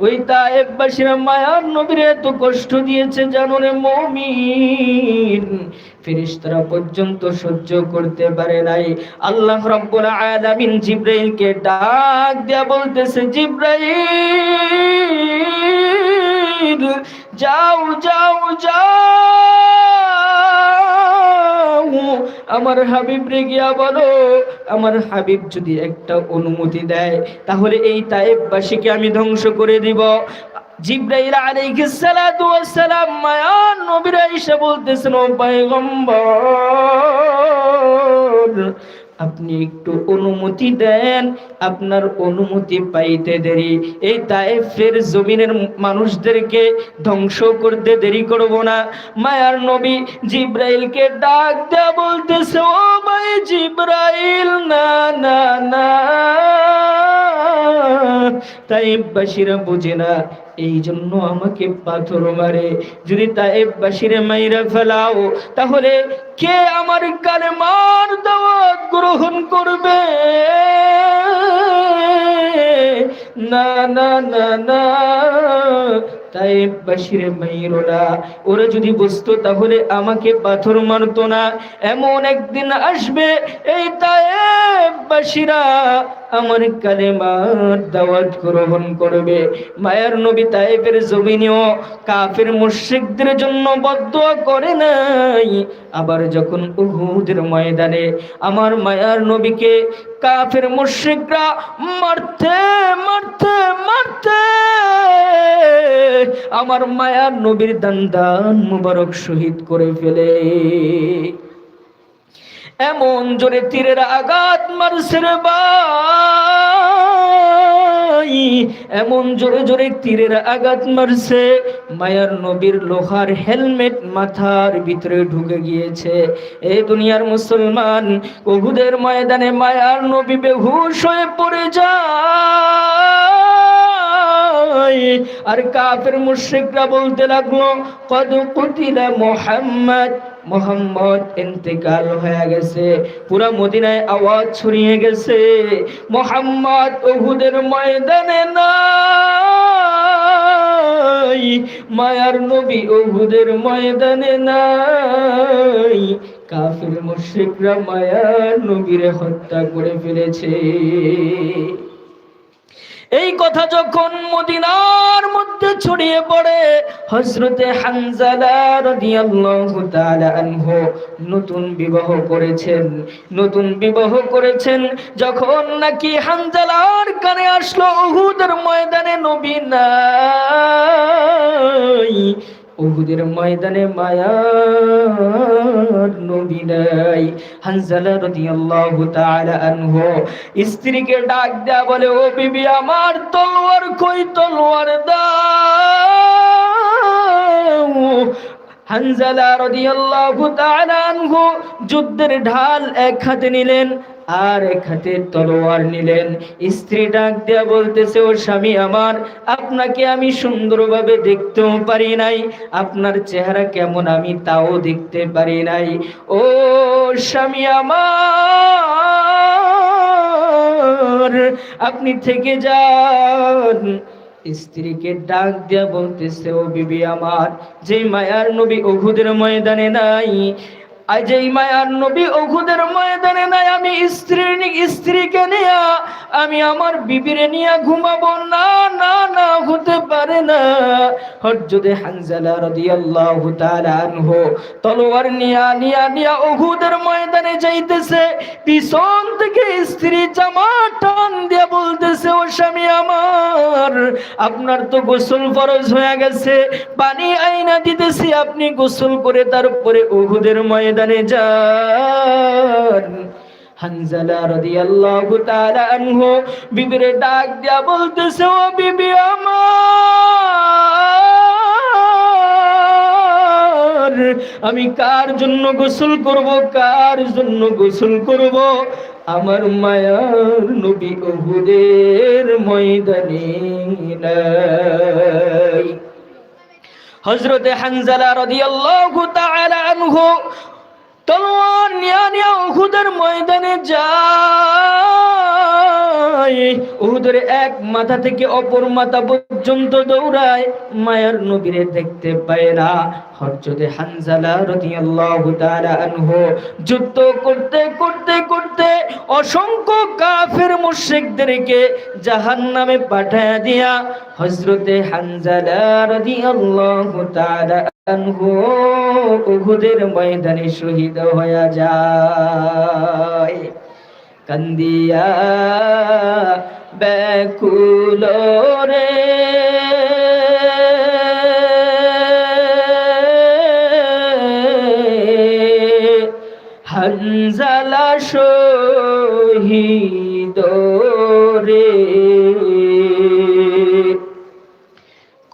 ওই তা তায়েববাসীরা মায়ার নবীর এত কষ্ট দিয়েছে, জানো রে মমিন। ফেরেশতারা পর্যন্ত সহ্য করতে পারে নাই। আল্লাহ রাব্বুল আলামিন জিব্রাইলকে ডাক দেয়া বলতেছে, জিব্রাইল, যাও যাও যাও। আমার হাবিব রে গিয়া বলো আমার হাবিব যদি একটা অনুমতি দেয়, তাহলে এই তায়েববাসীকে আমি ধ্বংস করে দিব। জিব্রাইল আলাইহিস সালাতু ওয়াস সালাম মায়ার নবীর আয়েশা বলতেছেন, ও পয়গম্বর আপনি একটু অনুমতি দেন, আপনার অনুমতি পাইতে দেরি। এই তায়েফের জমিনের মানুষদেরকে ধ্বংস করতে দেরি করব না। মায়ার নবী জিব্রাইলকে ডাক দেয়া বলতেছে, ও ভাই জিব্রাইল, না না না। তাইবাসীরা বুঝে না এই জন্য আমাকে পাথর মারে। যদি তাইবাসীরে মাইরা ফেলাও, তাহলে কে আমার কালেমার দাওয়াত গ্রহণ করবে? না না না না তাই বাসিরে মাইরোনা ওরা যদি বুঝতো, তাহলে আমাকে পাথর মারতো না। এমন একদিন আসবে, এই তায়েবাসীরা আমার কালেমার দাওয়াত গ্রহণ করবে। মায়ার নবী তাইফের জমিনেও কাফের মুশরিকদের জন্য বদদোয়া করে নাই। আবার যখন উহুদের ময়দানে আমার মায়ার নবীকে কাফের মুশরিকরা মারতে মারতে মারতে, আমার মায়ার নবীর দান দান মুবারক শহীদ করে ফেলে। এমন জোরে তীরের আঘাত মারছে রে ভাই এমন জোরে জোরে তীরের আঘাত মারছে মায়ার নবীর লোহার হেলমেট মাথার ভিতরে ঢুকে গিয়েছে। এ দুনিয়ার মুসলমান ওহুদের ময়দানে মায়ার নবী বেহুশ হয়ে পড়ে যায়। আর কাফের মুশরিকরা বলতে লাগল, কদ কুতিলা মুহাম্মদ মোহাম্মদ ইন্তেকাল হয়ে গেছে। পুরা মদিনায় আওয়াজ ছড়িয়ে গেছে। মোহাম্মদ ওহুদের ময়দানে নাই। মায়ার নবী ওহুদের ময়দানে নাই। কাফির মুশরিকরা মায়ার নবীরে হত্যা করে ফেলেছে। এই কথা যখন মদিনার মধ্যে ছড়িয়ে পড়ে হজরতে হানজালা রাদিয়াল্লাহু তাআলা আনহু নতুন বিবাহ করেছেন। নতুন বিবাহ করেছেন যখন নাকি হানজালার কানে আসলো, উহুদের ময়দানে নবী নাই। উহুদের ময়দানে মায়ার নবী নাই। হানজালা রাদিয়াল্লাহু তাআলা আনহু স্ত্রীকে ডাক দেয়া বলে, ও বিবি, আমার তলোয়ার কই তলোয়ার দাও? হানজালা রাদিয়াল্লাহু তাআলা আনহু যুদ্ধের ঢাল এক হাতে নিলেন। আর হাতে তলোয়ার নিলেন। স্ত্রী ডাক দেয়া বলতেছে, ও স্বামী আমার, আপনাকে আমি সুন্দরভাবে দেখতেও পারি নাই। আপনার চেহারা কেমন আমি তাও দেখতে পারি নাই। ও স্বামী আমার, আপনি থেকে যান। স্ত্রীকে ডাক দিয়া বলতেছে, ও বিবি আমার যে মায়ার নবী অঘুদের ময়দানে নাই আজ এই মায়ার নবী অঘুদের ময়দানে নাই, আমি স্ত্রী স্ত্রীকে নিয়া আমি আমার বিবিরে নিয়া ঘুমাবো। না না না, হতে পারে না। হানজালা তলোয়ার নিয়া নিয়া নিয়া অঘুদের ময়দানে যাইতেছে। পিছন থেকে স্ত্রী জামা টান দিয়া বলতেছে, ও স্বামী আমার, আপনার তো গোসল ফরজ হয়ে গেছে। পানি আইনা দিতেছি, আপনি গোসল করে তারপরে উহুদের ময়দানে যান। হানজালা রাদিয়াল্লাহু তাআলা আনহু বিবিরে ডাক দিয়া বলতেছে, ও বিবি আমার, আমি কার জন্য গোসল করব, কার জন্য গোসল করব? আমার মায়ার নবী উহুদের ময়দানে নাই। হযরতে হানজালা রাদিয়াল্লাহু তাআলা আনহু তলোয়ার নিয়া নিয়া উহুদের ময়দানে দৌড়ায় উহুদের এক মাথা থেকে অপর মাথা পর্যন্ত দৌড়ায় মায়ার নবীরে দেখতে পায় না। হরজতে হানজালা রাদিয়াল্লাহু তাআলা আনহু যুদ্ধ করতে করতে করতে অসংখ্য কাফের মুশরিকদেরকে জাহান্নামে পাঠায় দিয়া হযরতে হানজালা রাদিয়াল্লাহু তাআলা আনহু উহুদের ময়দানে শহীদ হয়ে যায়। কান্দিয়া ব্যাকুল রে। হনজালা শহীদ রে।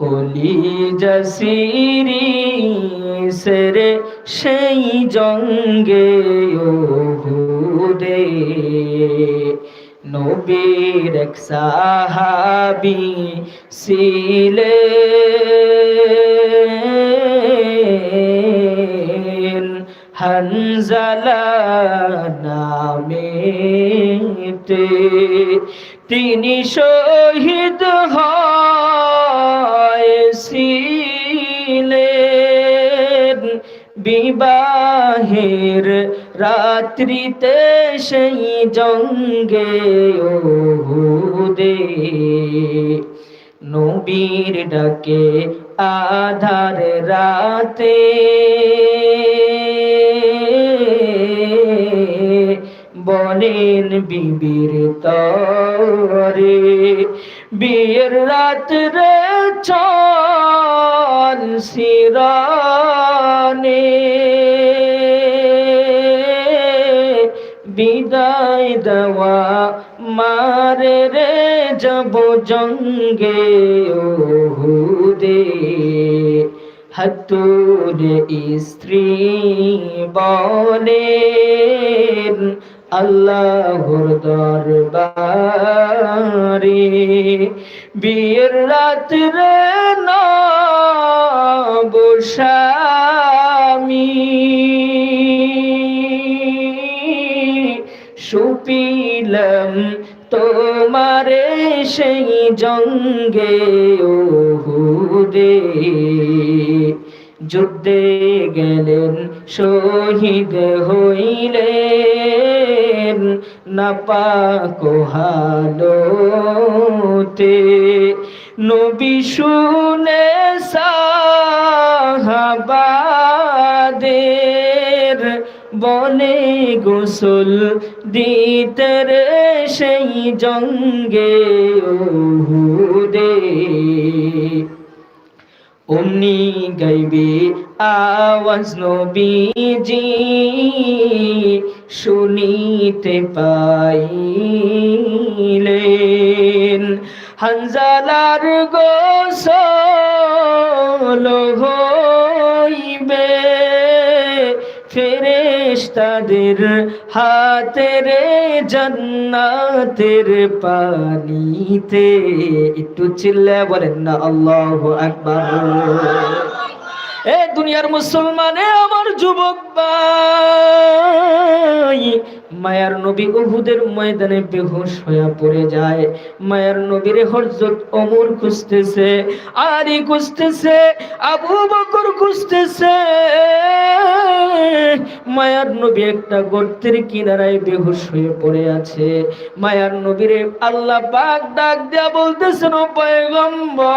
কলি জসিরি সেরে সেই জঙ্গে ওহুদে নবীর এক সাহাবি ছিলেন। হনজালা নামেতে তিনি শহীদ হয়েছিলেন বিবাহের রাত্রিতে সেই জঙ্গে ওহুদে নবীর ডাকে আধার রাতে। বলেন বিবির তরে। বিয়ের রাত রে চল সিরানে দেওয়া, মারে রে যাব জঙ্গে ওহুদে হাতুরে স্ত্রী বলেন, আল্লাহর দরবারে বিয়ের রাত্রে না বসামি সুপিলম তোমারে সেই জঙ্গে ওহুদে যুদ্ধে গেলেন শহীদ হইলেন নাপাক হালোতে। নবী শুনে সাহাবাদের বনে গোসল দিতে রে সেই জঙ্গে ওহুদে অমনি গাইবে আওয়াজ নবীজি, শুনিতে পাইলেন হানজালার গোসল হইবে ফেরেশতাদের হাতের জান্নাতের পানিতে। একটু চিল্লে বলেন না, আল্লাহ আকবার। এ দুনিয়ার মুসলমানে আমার যুবক ভাই মায়ার নবী উহুদের ময়দানে বেহুশ হয়ে পড়ে যায়। মায়ার নবীর হযরত ওমর খুঁজতেছে, আলী খুঁজতেছে, আবু বকর খুঁজতেছে। মায়ার নবী একটা গর্তের কিনারায় বেহুশ হয়ে পড়ে আছে। মায়ার নবীরে আল্লাহ পাক ডাক দেয়া বলতেছেন পয়গম্বর,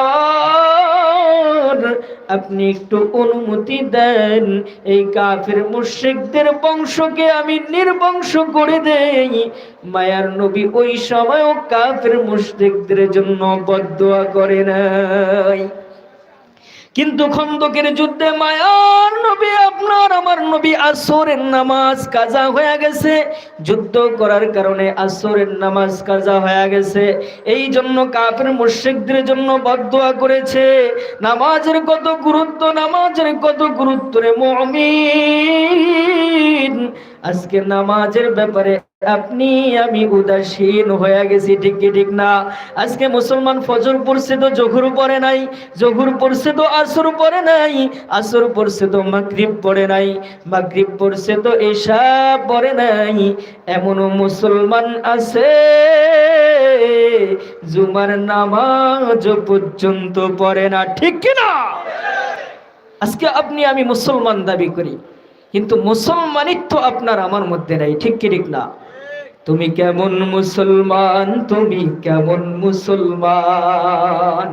আপনি একটু অনুমতি দেন। এই কাফের মুশরিকদের বংশকে আমি নির্বংশ করে দেই। মায়ার নবী ওই সময়ও কাফের মুশরিকদের জন্য বদদোয়া করে নাই। কিন্তু খন্দকের যুদ্ধে মায়ার নবী আপনার, আমার নবী আসরের নামাজ কাজা হয়ে গেছে। যুদ্ধ করার কারণে আসরের নামাজ কাজা হয়ে গেছে। এই জন্য কাফের মুশরিকদের জন্য বদদোয়া করেছে। নামাজের কত গুরুত্ব, নামাজের কত গুরুত্ব রে মুমিন। আজকে নামাজের ব্যাপারে আপনি, আমি উদাসীন হয়ে গেছি, ঠিক কি, ঠিক না? আজকে মুসলমান ফজর পড়ছে তো জহুর পড়ে নাই, জহুর পড়ছে তো আসর পড়ে নাই, আসর পড়ছে তো মাগরিব পড়ে নাই, মাগরিব পড়ছে তো এশা পড়ে নাই, এমনও মুসলমান আছে। জুমার নামাজ পর্যন্ত পড়ে না, ঠিক কি না? আজকে আপনি, আমি মুসলমান দাবি করি। কিন্তু মুসলমানিত্ব আপনার আমার মধ্যে নাই, ঠিক কি ঠিক না? তুমি কেমন মুসলমান, তুমি কেমন মুসলমান?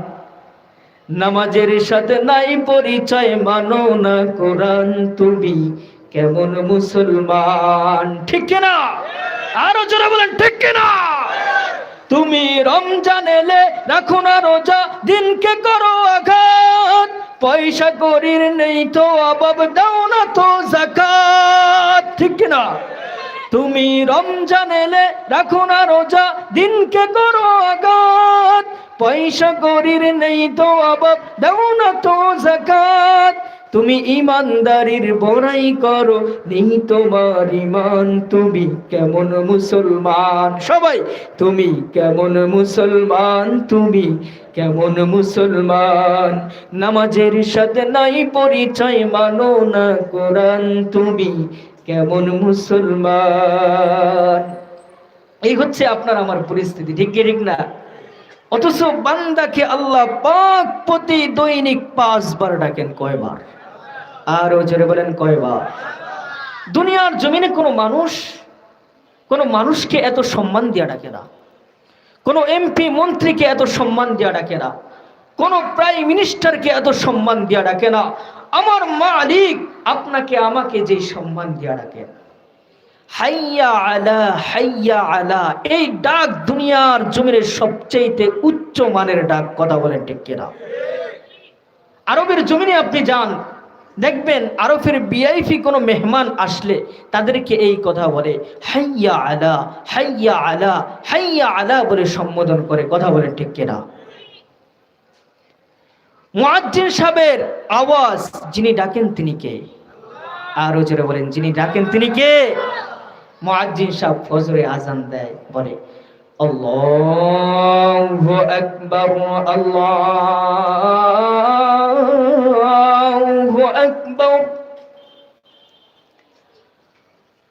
নামাজের সাথে নাই পরিচয়, মানো না কোরআন, তুমি কেমন মুসলমান, ঠিক কিনা আরও জোরে বলেন, ঠিক কিনা তুমি রমজান এলে রাখো না রোজা, দিনকে করো আঘাত। পয়সা করির নেই তো অভাব, দাও না তো জাকাত। ঠিক কিনা? তুমি রমজান এলে রাখো না রোজা, দিনকে করো আঘাত। পয়সা করির নেই তো অভাব, দাও না তো জাকাত। তুমি ইমানদারির বড়াই করো, নেই তোমার ইমান। তুমি কেমন মুসলমান? সবাই, তুমি কেমন মুসলমান? তুমি কেমন মুসলমান? নামাজের সাথে নাই পরিচয়, মানো না কোরআন। তুমি কেমন মুসলমান? এই হচ্ছে আপনার আমার পরিস্থিতি, ঠিক কি, ঠিক না? অথচ বান্দাকে আল্লাহ পাক প্রতি দৈনিক পাঁচবার ডাকেন কয়বার? আরও জোরে বলেন কয়বার? দুনিয়ার জমিনে কোনো মানুষ, কোনো মানুষকে এত সম্মান দিয়া ডাকে না। কোনো এমপি মন্ত্রীকে এত সম্মান দিয়া ডাকে না। কোনো প্রাইম মিনিস্টারকে এত সম্মান দিয়া ডাকে না। আমার মালিক আপনাকে, আমাকে যে সম্মান দিয়া ডাকে। হাইয়া আলা হাইয়া আলা, এই ডাক দুনিয়ার জমিনের সবচেয়ে উচ্চ মানের ডাক, কথা বলেন ঠিক কিনা? আরবের জমিনে আপনি যান দেখবেন আরবের বিআইপি কোনো মেহমান আসলে তাদেরকে এই কথা বলে, হাইয়া আলা হাইয়া আলা হাইয়া আলা বলে সম্বোধন করে। কথা বলেন ঠিক কিনা? মুয়াজ্জিন সাহেবের আওয়াজ, যিনি ডাকেন তিনি কে? আরও জোরে বলেন, যিনি ডাকেন তিনি কে? মুয়াজ্জিন সাহেব ফজরে আজান দেয়, বলে, আল্লাহু আকবার, আল্লাহু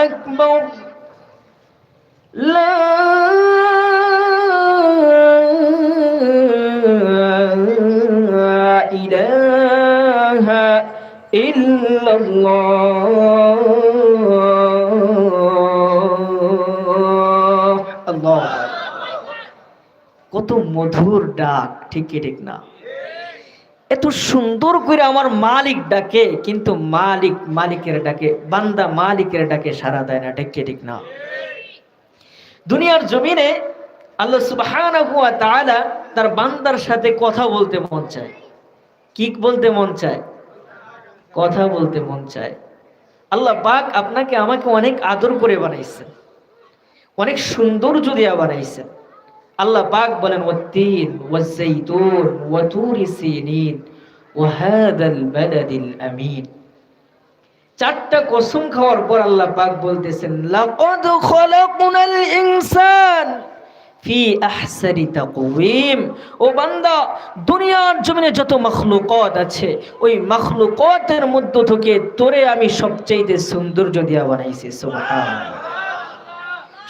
أكبر لا إله إلا الله الله কত মধুর ডাক ঠিক কি ঠিক না এত সুন্দর করে আমার মালিক ডাকে, কিন্তু মালিক মালিকের ডাকে, বান্দা মালিকের ডাকে সারা দেয় না, ঠিক কি, ঠিক না? দুনিয়ার জমিনে আল্লাহ তাআলা তার বান্দার সাথে কথা বলতে মন চায়। কি বলতে মন চায়? কথা বলতে মন চায়। আল্লাহ পাক আপনাকে আমাকে অনেক আদর করে বানাইছেন। অনেক সৌন্দর্য দিয়া বানাইছেন। আল্লাহ পাক বলেন, ওয়াত্তিন ওয়া তুরি সিনিন ওয়া হাদাল বালাদিল আমিন। চারটা কসম খাওয়ার পর আল্লাহ পাক বলতেছেন, লাকাদ খলাকনাল ইনসান ফি আহসানি তাকওয়িম। ও বান্দা, দুনিয়ার জমিনে যত মখলুকত আছে, ওই মখলুকতের মধ্য থেকে তোরে আমি সবচেয়ে সৌন্দর্য দিয়া বানাইছি, সুবহানাল্লাহ।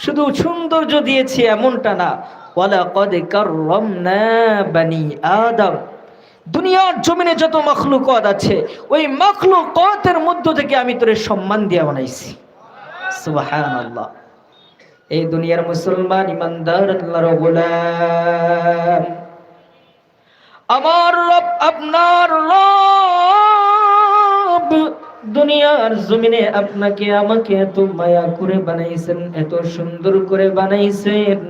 শুধু সৌন্দর্য দিয়েছি এমনটা না ওয়ালাকাদ কাররামনা বানি আদম। দুনিয়ার জমিনে যত মখলুকত আছে, ওই মখলুকতের মধ্য থেকে আমি তোরে সম্মান দিয়া বানাইছি। সুবহানাল্লাহ। এই দুনিয়ার মুসলমান ইমানদার, আল্লাহর গোলাম। আমার রব, আপনার রব, দুনিয়ার জমিনে আপনাকে আমাকে এত মায়া করে বানাইছেন, এত সুন্দর করে বানাইছেন।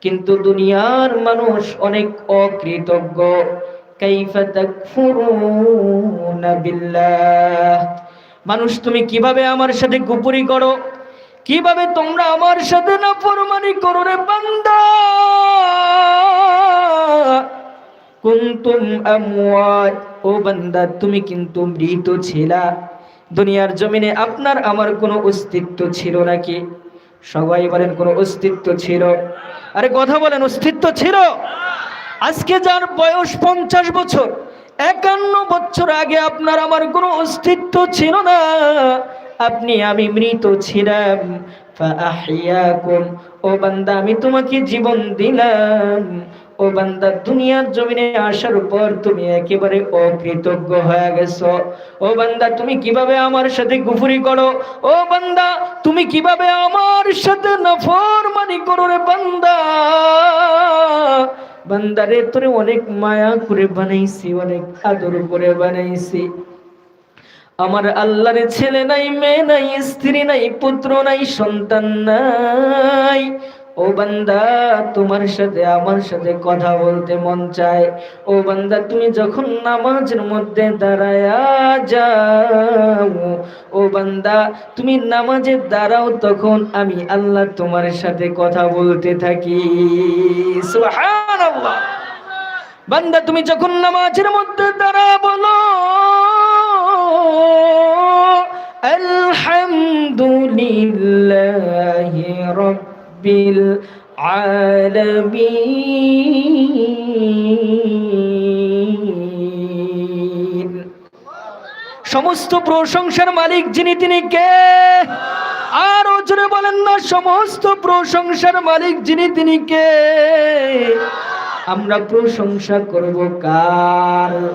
কিন্তু দুনিয়ার মানুষ অনেক অকৃতজ্ঞ। মানুষ, তুমি কীভাবে আমার সাথে গুপুরি করো? কীভাবে তোমরা আমার সাথে না ফরমানি করো রে বান্দা? কুনতুম আমওয়াত। ও বান্দা, তুমি কিন্তু মৃত ছিলা। দুনিয়ার জমিনে আপনার আমার কোনো অস্তিত্ব ছিল নাকি? সবাই বলেন কোনো অস্তিত্ব ছিল। আরে কথা বলেন, অস্তিত্ব ছিল। আজকে যার বয়স পঞ্চাশ বছর, একান্ন বছর আগে আপনার আমার কোনো অস্তিত্ব ছিল না। আপনি, আমি মৃত ছিলাম ও বান্দা, আমি তোমাকে জীবন দিলাম। ও বান্দা, দুনিয়ার জমিনে আসার তুমি একেবারে অকৃতজ্ঞ হয়ে গেছো। ও বান্দা, তুমি কীভাবে আমার সাথে করো? ও বান্দা, তুমি কীভাবে আমার সাথে নফরমানি করো রে বান্দা? বান্দারে তোরে অনেক মায়া করে বানাইছি, অনেক আদর করে বানাইছি। আমার আল্লাহর ছেলে নাই, মেয়ে নাই, স্ত্রী নাই, পুত্র নাই, সন্তান নাই। ও বান্দা, তোমার সাথে, আমার সাথে কথা বলতে মন চায়। ও বান্দা, তুমি যখন নামাজের মধ্যে দাঁড়ায়া যাও, ও বান্দা, তুমি নামাজে দাঁড়াও, তখন আমি আল্লাহ তোমার সাথে কথা বলতে থাকি। বান্দা, তুমি যখন নামাজের মধ্যে দাঁড়া বলো, আলহামদুলিল্লাহ রব্বিল আলামিন। সমস্ত প্রশংসার মালিক যিনি, তিনি কে? আর জোরে বলেন না, সমস্ত প্রশংসার মালিক যিনি, তিনি কে? আমরা প্রশংসা করব কার?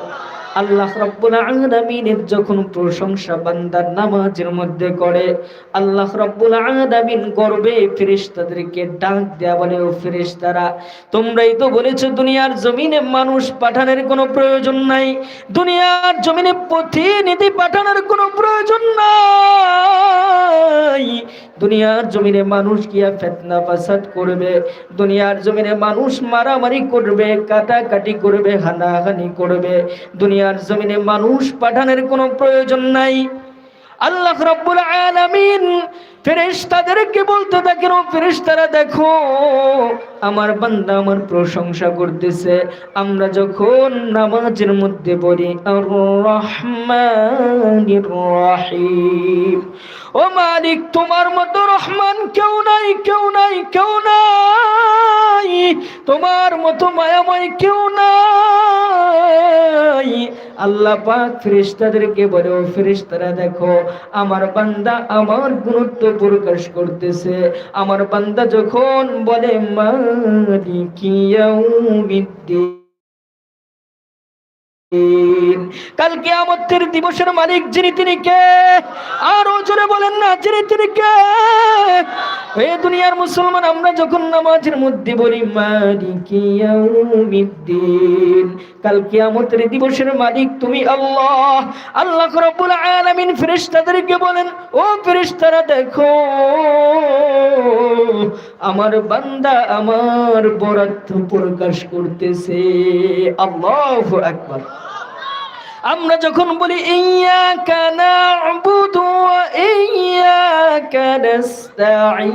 আল্লাহ রাব্বুল আলামিনের যখন প্রশংসা বান্দার নামাজের মধ্যে করে, আল্লাহ রাব্বুল আলামিন গর্বে ফেরেশতাদেরকে ডাক দেয়া বলে, ও ফেরেশতারা, তোমরাই তো বলেছ দুনিয়ার জমিনে মানুষ পাঠানোর কোনো প্রয়োজন নাই। দুনিয়ার জমিনে প্রতিনিধি পাঠানোর কোনো প্রয়োজন নাই। দুনিয়ার জমিনে মানুষ গিয়া ফেতনা ফাসাদ করবে, দুনিয়ার জমিনে মানুষ মারামারি করবে, কাটাকাটি করবে, হানাহানি করবে দুনিয়ার জমিনে মানুষ পাঠানোর কোনো প্রয়োজন নাই। আল্লাহ রাব্বুল আলামিন ফেরেশতাদেরকে বলতে থাকেন ফেরেশতারা, দেখো, আমার বান্দা আমার প্রশংসা করতেছে। আমরা যখন নামাজের মধ্যে বলি আর রহমানির রহিম। ও মালিক, তোমার মতো রহমান কেউ নাই কেউ নাই কেউ নাই। তোমার মতো মায়াময় কেউ নাই। আল্লাহ পাক ফেরেশতাদেরকে বলে, ও ফেরেশতারা, দেখো, আমার বান্দা আমার গুরুত্ব প্রকাশ করতেছে। আমার বান্দা যখন বলে, মালিকিয়াউমিদ্দিন দিবসের মালিক যিনি তিনি কে? আরও জোরে বলেন না, যিনি তিনি কে? দুনিয়ার মুসলমান, আমরা যখন নামাজের মধ্যে বলি মালিকিয়াউমিদ্দিন দিবসের মালিক তুমি আল্লাহ। আল্লাহ রাব্বুল আলামিন ফেরেশতাদেরকে বলেন, ও ফেরেশতারা, দেখো আমার বান্দা আমার বরাদ্দ প্রকাশ করতেছে। আল্লাহ একবার আমরা যখন বলি ইয়াকা না'বুদু ওয়া ইয়াকা নাস্তাঈন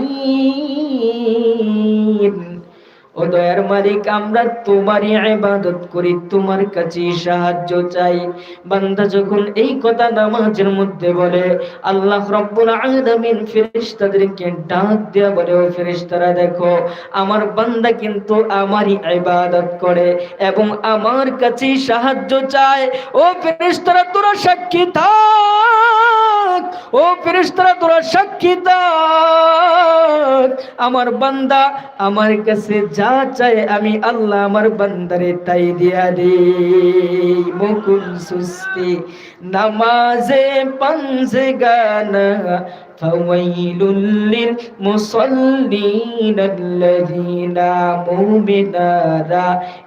ও দয়ার মালিক, আমরা তোমারই ইবাদত করি, তোমার কাছে সাহায্য চাই। বান্দা যখন এই কথা নামাজের মধ্যে বলে, আল্লাহ আলামিন ফেরেশতাদেরকে ডাক দেয়া বলে, ও ফেরেশতারা, দেখো, আমার বান্দা কিন্তু আমারই ইবাদত করে এবং আমার কাছে সাহায্য চায়। ও ফেরেশতারা, তোরা সাক্ষী থাক। ও ফেরেশতারা, তোরা সাক্ষী থাক। আমার বান্দা আমার কাছে যা চায় আমি আল্লাহ আমার বান্দারে তাই দিয়া দে মুকুল সুস্তি নামাজে পাঞ্জে গানা فويل للمصلين الذين مؤمنا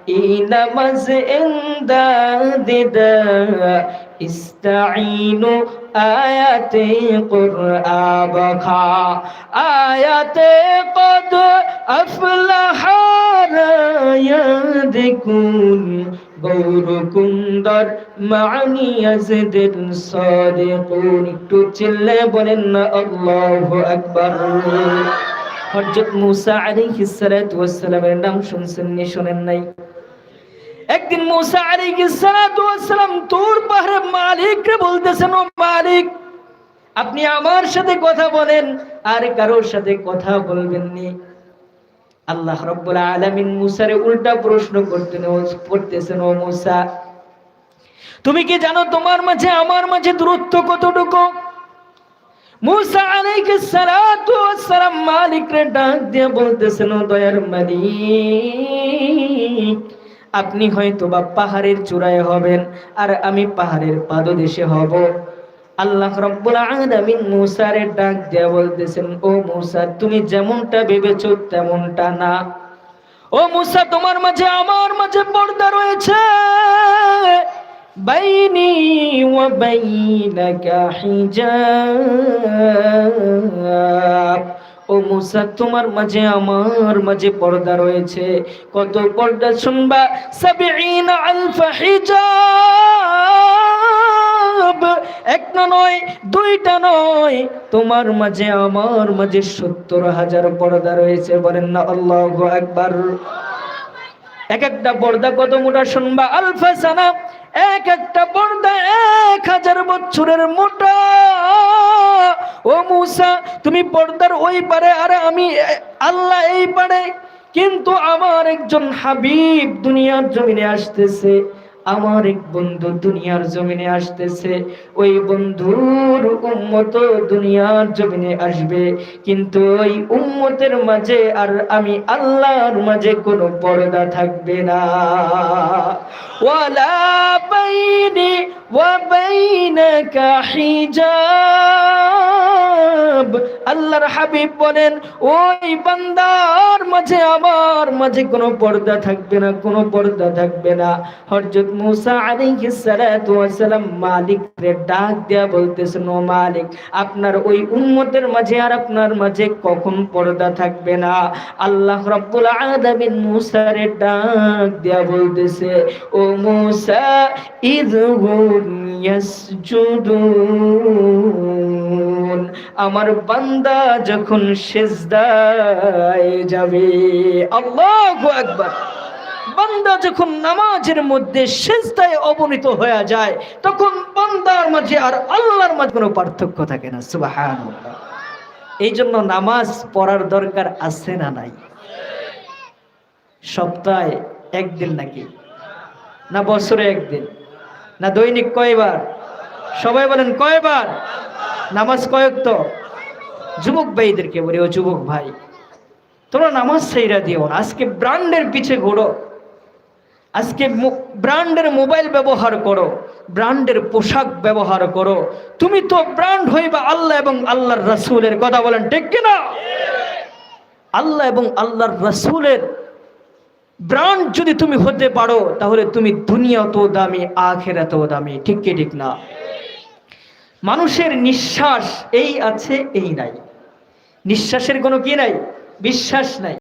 إن مزئن دادا ইস্তাইনু আয়াতে কুরআবখা আয়াতে কদ আফলাহার ইয়াদিকুন গৌরকুন্দর মানি আজদের সাদিকুন। একটু চিল্লে বলেন না, আল্লাহু আকবার। হযরত মুসা আলাইহিস সালাতু ওয়াস সালামের নাম শুনছেন নি, শুনেন নাই? একদিন মুসা সালাতু তোর পাহাড়ে মালিককে বলতেছেন, ও মালিক, আপনি আমার সাথে কথা বলেন, আর কারোর সাথে কথা বলবেন নি আল্লাহ রব্বুল আলামিন মুসারে উল্টা প্রশ্ন করতেন, ও পড়তেছেন, ও মুসা, তুমি কি জানো তোমার মাঝে, আমার মাঝে দূরত্ব কতটুকু? মুসা মালিক রে ডাক দিয়ে বলতেছেন দয়ার মালিক আপনি হয়তো বা পাহাড়ের চূড়ায় হবেন, আর আমি পাহাড়ের পাদদেশে হব। আল্লাহ রব্বুল আলামিন মুসারে ডাক দিয়া বলতেছেন, ও মুসা, তুমি যেমনটা ভেবেছো তেমনটা না। ও মুসা, তোমার মাঝে আমার মাঝে পর্দা রয়েছে। বাইনি ওয়া বাইনাকা হিজাব। ও মুসা, তোমার মাঝে আমার মাঝে পর্দা রয়েছে। কত পর্দা শুনবা? সাবিঈন আলফা হিজাব। একটা নয়, দুইটা নয়। তোমার মাঝে আমার মাঝে সত্তর হাজার পর্দা রয়েছে। বলেন না, আল্লাহ একবার এক একটা পর্দা কত মোটা শুনবা? আলফা সানা, এক একটা পর্দা এক হাজার বছরের মোটা। ও মুসা, তুমি পর্দার ওই পারে, আর আমি আল্লাহ এই পারে। কিন্তু আমার একজন হাবিব দুনিয়ার জমিনে আসতেছে। আমার এক বন্ধু দুনিয়ার জমিনে আসতেছে। ওই বন্ধুর উম্মত দুনিয়ার জমিনে আসবে। কিন্তু ওই উম্মতের মাঝে আর আমি আল্লাহর মাঝে কোনো পর্দা থাকবে না। ওয়ালা বাইনি ওয়া বাইনাকা হিজাব। আল্লাহর হাবিব বলেন, ওই বান্দার মাঝে আমার মাঝে কোনো পর্দা থাকবে না, কোনো পর্দা থাকবে না। হযরত মুসা আলাইহিস সালাতু ওয়াস সালাম মালিক রে ডাক দেয়া বলতেছেন, ও মালিক, আপনার ওই উম্মতের মাঝে আর আপনার মাঝে কখন পর্দা থাকবে না? আল্লাহ রাব্বুল আলামিন মুসা রে ডাক দেয়া বলতেছে, ও মুসা ইযহুম ইয়াসজুদুন, আমার বান্দা যখন সেজদায় যাবে, আল্লাহু আকবার। বান্দা যখন নামাজের মধ্যে সেজদায় অবনীত হয়ে যায়, তখন বান্দার মাঝে আর আল্লাহর মাঝে কোনো পার্থক্য থাকে না, সুবহানাল্লাহ। এই জন্য নামাজ পড়ার দরকার আছে না নাই? সপ্তাহে একদিন নাকি? না বছরে একদিন? না দৈনিক কয়বার? সবাই বলেন কয়বার? নামাজ কয়েক তো যুবক ভাইদেরকে বলি, ও যুবক ভাই, তোমরা নামাজ সেইরা দিও না। আজকে ব্র্যান্ডের পিছে ঘোরো। আজকে ব্র্যান্ডের মোবাইল ব্যবহার করো, ব্র্যান্ডের পোশাক ব্যবহার করো। তুমি তো ব্র্যান্ড হইবা আল্লাহ এবং আল্লাহর রাসূলের কথা বলেন, ঠিক কিনা আল্লাহ এবং আল্লাহর রাসূলের ব্র্যান্ড যদি তুমি হতে পারো, তাহলে তুমি দুনিয়াতেও দামি, আখেরাতেও দামি, ঠিক কি, ঠিক না? মানুষের নিঃশ্বাস এই আছে এই নাই। নিঃশ্বাসের কোনো কি নাই? বিশ্বাস নাই।